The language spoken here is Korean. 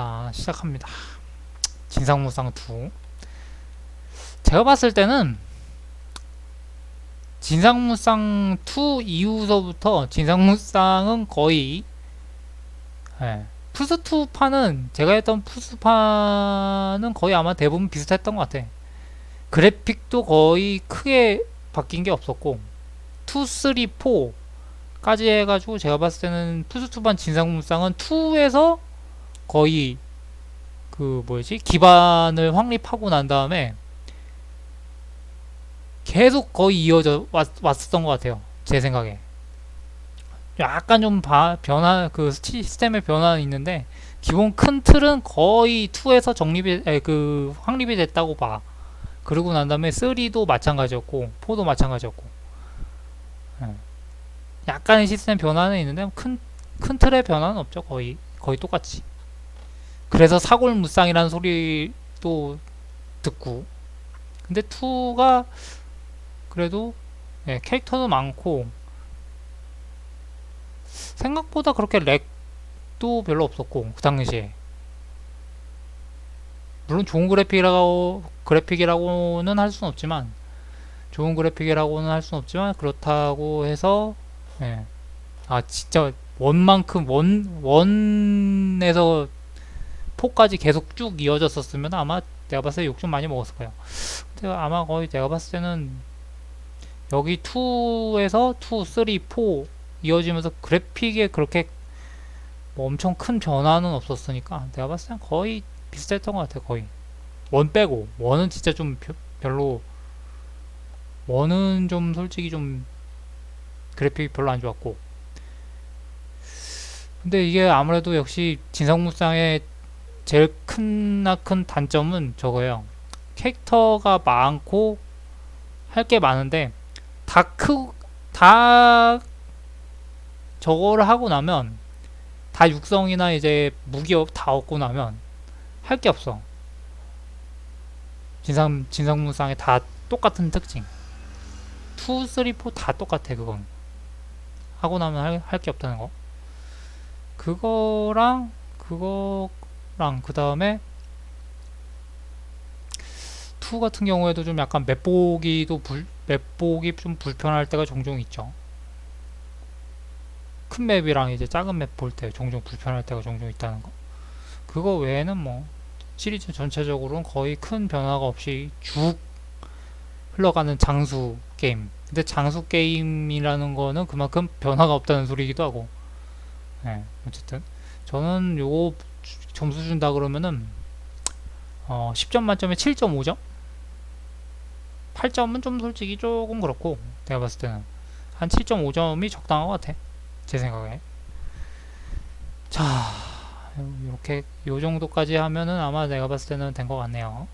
자, 시작합니다. 진상무쌍 2. 제가 봤을 때는 진상무쌍 2 이후서부터 진상무쌍은 거의 예, 플스2 판은 제가 했던 플스2판은 거의 아마 대부분 비슷했던 것 같아. 그래픽도 거의 크게 바뀐 게 없었고 2, 3, 4까지 해가지고 제가 봤을 때는 플스2판 진상무쌍은 2에서 거의 그 뭐지? 기반을 확립하고 난 다음에 계속 거의 이어져 왔, 왔었던 것 같아요 제 생각에. 약간 좀 바, 변화 그 시스템의 변화는 있는데 기본 큰 틀은 거의 2에서 정립이 에, 그 확립이 됐다고 봐. 그러고 난 다음에 3도 마찬가지였고 4도 마찬가지였고. 예. 약간의 시스템 변화는 있는데 큰, 큰 틀의 변화는 없죠 거의. 거의 똑같이 그래서 사골무쌍이라는 소리도 듣고. 근데 2가 그래도 예, 캐릭터도 많고. 생각보다 그렇게 렉도 별로 없었고 그 당시에. 물론 좋은 그래픽이라고 그래픽이라고는 할 수는 없지만 좋은 그래픽이라고는 할 수는 없지만 그렇다고 해서 예. 아 진짜 원만큼 원 원에서 포까지 계속 쭉 이어졌었으면 아마 내가 봤을 때 욕 좀 많이 먹었을 거예요. 근데 아마 거의 내가 봤을 때는 여기 2에서 2, 3, 4 이어지면서 그래픽에 그렇게 뭐 엄청 큰 변화는 없었으니까 내가 봤을 땐 거의 비슷했던 것 같아 거의. 원 빼고. 원은 진짜 좀 벼- 별로 원은 좀 솔직히 좀 그래픽이 별로 안 좋았고. 근데 이게 아무래도 역시 진성무쌍의 제일 큰나큰 단점은 저거예요. 캐릭터가 많고 할 게 많은데 다 크, 다 저거를 하고 나면 다 육성이나 이제 무기 다 얻고 나면 할 게 없어. 진상 진성무쌍의 다 똑같은 특징. 2, 3, 4다 똑같아 그건. 하고 나면 할게 없다는 거. 그거랑 그거 랑 그 다음에 2 같은 경우에도 좀 약간 맵 보기도 불, 맵 보기 좀 불편할 때가 종종 있죠. 큰 맵이랑 이제 작은 맵 볼 때 종종 불편할 때가 종종 있다는 거. 그거 외에는 뭐 시리즈 전체적으로는 거의 큰 변화가 없이 쭉 흘러가는 장수 게임. 근데 장수 게임이라는 거는 그만큼 변화가 없다는 소리이기도 하고. 네, 어쨌든 저는 요거 주- 점수 준다 그러면은 어, 10점 만점에 7.5점? 8점은 좀 솔직히 조금 그렇고 내가 봤을 때는. 한 7.5점이 적당한 것 같아 제 생각에. 자 이렇게 요 정도까지 하면은 아마 내가 봤을 때는 된 것 같네요